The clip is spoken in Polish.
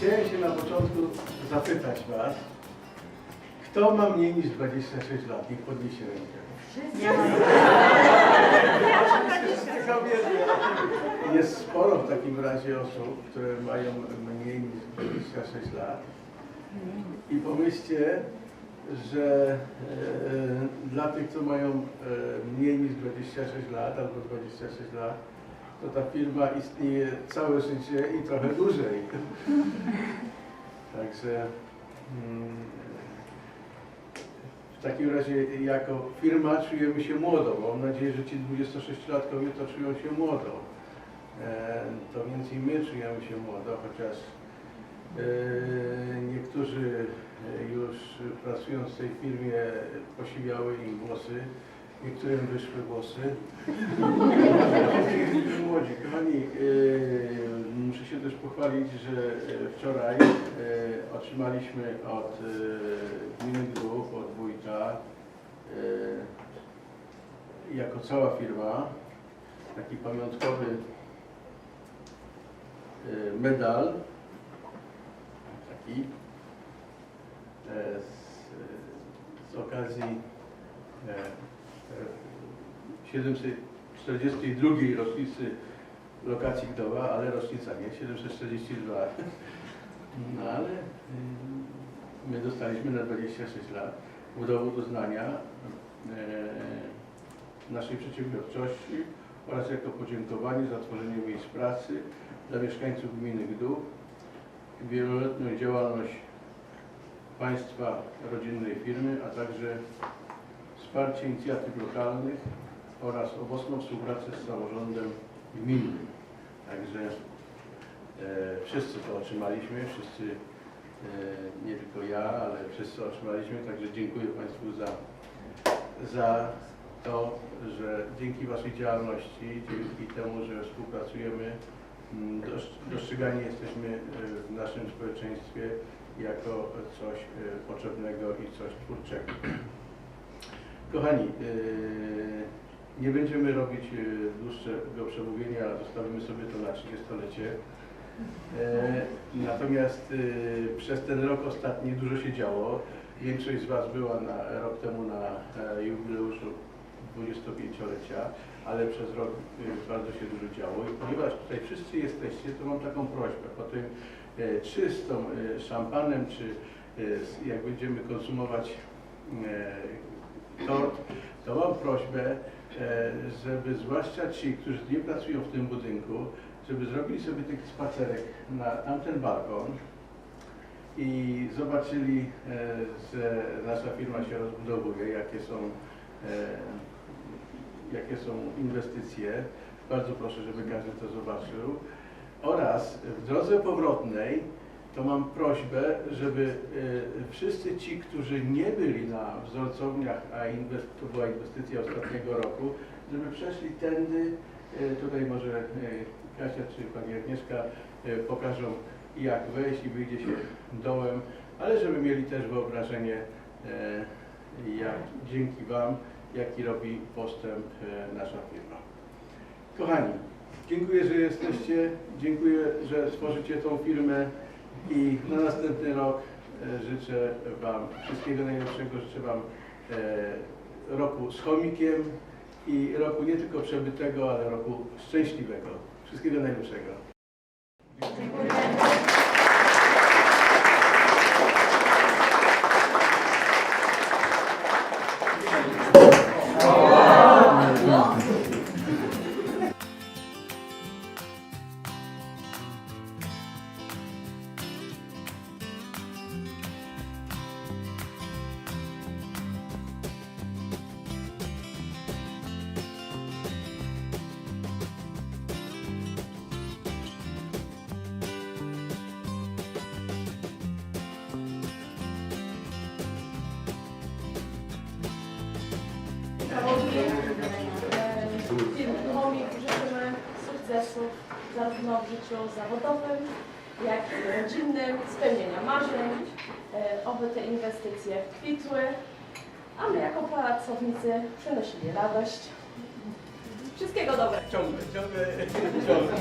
chciałem się na początku zapytać Was, kto ma mniej niż 26 lat? Niech podniesie rękę. Jest sporo w takim razie osób, które mają mniej niż 26 lat. I pomyślcie, że e, dla tych, co mają e, mniej niż 26 lat albo 26 lat, to ta firma istnieje całe życie i trochę dłużej. Także mm, w takim razie jako firma czujemy się młodo. Mam nadzieję, że ci 26-latkowie to czują się młodo. E, To więc i my czujemy się młodo, chociaż e, niektórzy e, już pracując w tej firmie posiwiały im włosy, niektórym wyszły włosy. Młodzi. Kochani, e, muszę się też pochwalić, że e, wczoraj e, otrzymaliśmy od gminy Grób, od wójta, jako cała firma, taki pamiątkowy medal, taki, z, z okazji 742 rocznicy lokacji Gdowa, ale rocznica nie, 742. No ale y, my dostaliśmy na 26 lat dowód uznania e, naszej przedsiębiorczości oraz jako podziękowanie za tworzenie miejsc pracy dla mieszkańców gminy Gdów, wieloletnią działalność państwa rodzinnej firmy, a także wsparcie inicjatyw lokalnych oraz owocną współpracę z samorządem gminnym. Także e, wszyscy to otrzymaliśmy, wszyscy, e, nie tylko ja, ale wszyscy otrzymaliśmy, także dziękuję Państwu za, za to, że dzięki Waszej działalności, dzięki temu, że współpracujemy, mm, dostrzegani jesteśmy e, w naszym społeczeństwie jako coś e, potrzebnego i coś twórczego. Kochani, e, nie będziemy robić e, dłuższego przemówienia, zostawimy sobie to na 30-lecie. E, Natomiast przez ten rok ostatni dużo się działo. Większość z Was była na, rok temu na jubileuszu 25-lecia, ale przez rok bardzo się dużo działo. I ponieważ tutaj wszyscy jesteście, to mam taką prośbę. Po tym czy z tą szampanem, czy jak będziemy konsumować tort, to mam prośbę, e, żeby zwłaszcza ci, którzy nie pracują w tym budynku, żeby zrobili sobie taki spacerek na tamten balkon i zobaczyli, e, że nasza firma się rozbudowuje, jakie są, e, jakie są inwestycje. Bardzo proszę, żeby każdy to zobaczył. Oraz w drodze powrotnej to mam prośbę, żeby e, wszyscy ci, którzy nie byli na wzorcowniach, a to była inwestycja ostatniego roku, żeby przeszli tędy, e, tutaj może e, Kasia czy Pani Agnieszka pokażą jak wejść i wyjdzie się dołem, ale żeby mieli też wyobrażenie, jak dzięki Wam, jaki robi postęp nasza firma. Kochani, dziękuję, że jesteście, dziękuję, że stworzycie tą firmę i na następny rok e, życzę Wam wszystkiego najlepszego, życzę Wam e, roku z chomikiem i roku nie tylko przebytego, ale roku szczęśliwego. Wszystkiego najlepszego. Firmy Chomik życzymy sukcesów zarówno w życiu zawodowym, jak i rodzinnym, spełnienia marzeń, oby te inwestycje kwitły, a my jako pracownicy przynosili radość. Wszystkiego dobrego. Ciągle, ciągle, ciągle.